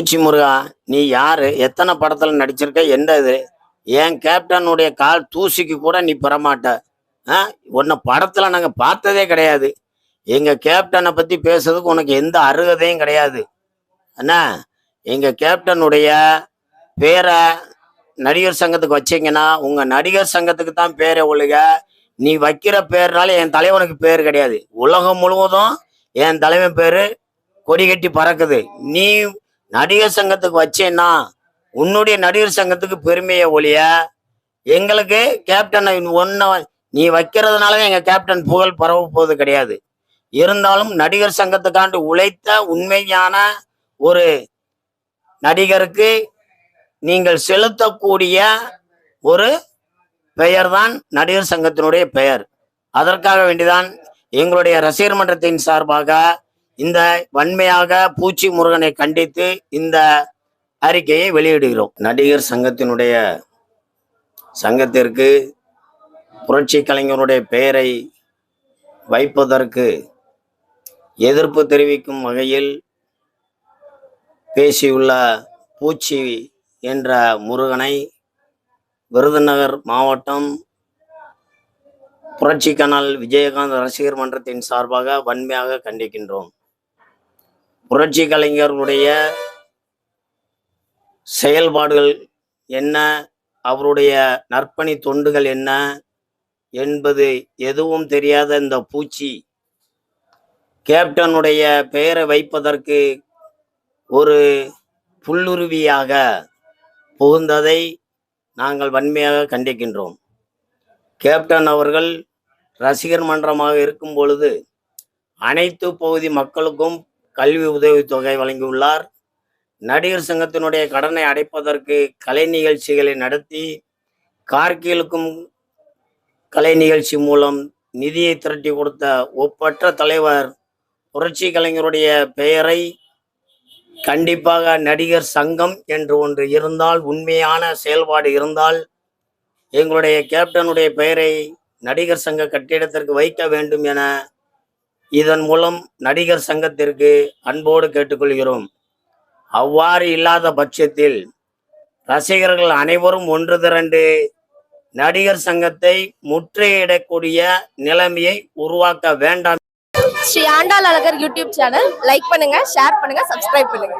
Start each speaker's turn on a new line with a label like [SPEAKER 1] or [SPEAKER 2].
[SPEAKER 1] பூச்சி முருகா நீ யாரு? எத்தனை படத்துல நடிச்சிருக்க? என்ன இது என் கேப்டனுடைய கால் தூசிக்கு கூட நீ பெறமாட்ட. ஆ? உன்னை படத்துல நாங்க பார்த்ததே கிடையாது. எங்க கேப்டனை பத்தி பேசுறதுக்கு உனக்கு எந்த அருகதையும் கிடையாது. அண்ணா எங்க கேப்டனுடைய பேரை நடிகர் சங்கத்துக்கு வச்சீங்கன்னா உங்க நடிகர் சங்கத்துக்கு தான் பேரை ஒழுக. நீ வைக்கிற பேர்னால என் தலைவனுக்கு பேர் கிடையாது. உலகம் முழுவதும் என் தலைவன் பேரு கொடி கட்டி பறக்குது. நீ நடிகர் சங்கத்துக்கு வச்சேன்னா உன்னுடைய நடிகர் சங்கத்துக்கு பெருமையை ஒழிய எங்களுக்கு கேப்டன் ஒன்ன நீ வைக்கிறதுனால எங்க கேப்டன் புகழ் பரவ போவது கிடையாது. இருந்தாலும் நடிகர் சங்கத்துக்காண்டு உழைத்த உண்மையான ஒரு நடிகருக்கு நீங்கள் செலுத்தக்கூடிய ஒரு பெயர் தான் நடிகர் சங்கத்தினுடைய பெயர். அதற்காக வேண்டிதான் எங்களுடைய ரசிகர் மன்றத்தின் சார்பாக இந்த வன்மையாக பூச்சி முருகனை கண்டித்து இந்த அறிக்கையை வெளியிடுகிறோம். நடிகர் சங்கத்தினுடைய சங்கத்திற்கு புரட்சி கலைஞருடைய பெயரை வைப்பதற்கு எதிர்ப்பு தெரிவிக்கும் வகையில் பேசியுள்ள பூச்சி என்ற முருகனை விருதுநகர் மாவட்டம் புரட்சி கனால் விஜயகாந்த் ரசிகர் மன்றத்தின் சார்பாக வன்மையாக கண்டிக்கின்றோம். புரட்சி கலைஞர்களுடைய செயல்பாடுகள் என்ன? அவருடைய நற்பணி தொண்டுகள் என்ன? என்பது எதுவும் தெரியாத இந்த பூச்சி. கேப்டனுடைய பெயரை வைப்பதற்கு ஒரு புல்லுருவியாக புகுந்ததை நாங்கள் வன்மையாக கண்டிக்கின்றோம். கேப்டன் அவர்கள் ரசிகர் மன்றமாக இருக்கும் பொழுது அனைத்து பகுதி மக்களுக்கும் கல்வி உதவித்தொகை வழங்கியுள்ளார். நடிகர் சங்கத்தினுடைய கடனை அடைப்பதற்கு கலை நிகழ்ச்சிகளை நடத்தி கார்கிலுக்கும் கலை நிகழ்ச்சி மூலம் நிதியை திரட்டி கொடுத்த ஒப்பற்ற தலைவர் புரட்சி கலைஞருடைய பெயரை கண்டிப்பாக நடிகர் சங்கம் என்று ஒன்று இருந்தால் உண்மையான செயல்பாடு இருந்தால் எங்களுடைய கேப்டனுடைய பெயரை நடிகர் சங்க கட்டிடத்திற்கு வைக்க வேண்டும் என இதன் மூலம் நடிகர் சங்கத்திற்கு அன்போடு கேட்டுக்கொள்கிறோம். அவ்வாறு இல்லாத பட்சத்தில் ரசிகர்கள் அனைவரும் ஒன்று திரண்டு நடிகர் சங்கத்தை முற்றுகையிடக்கூடிய நிலைமையை உருவாக்க வேண்டாம்.
[SPEAKER 2] Shri Andal Azhagar YouTube channel. Like பண்ணுங்க ஷேர் பண்ணுங்க சப்ஸ்கிரைப் பண்ணுங்க.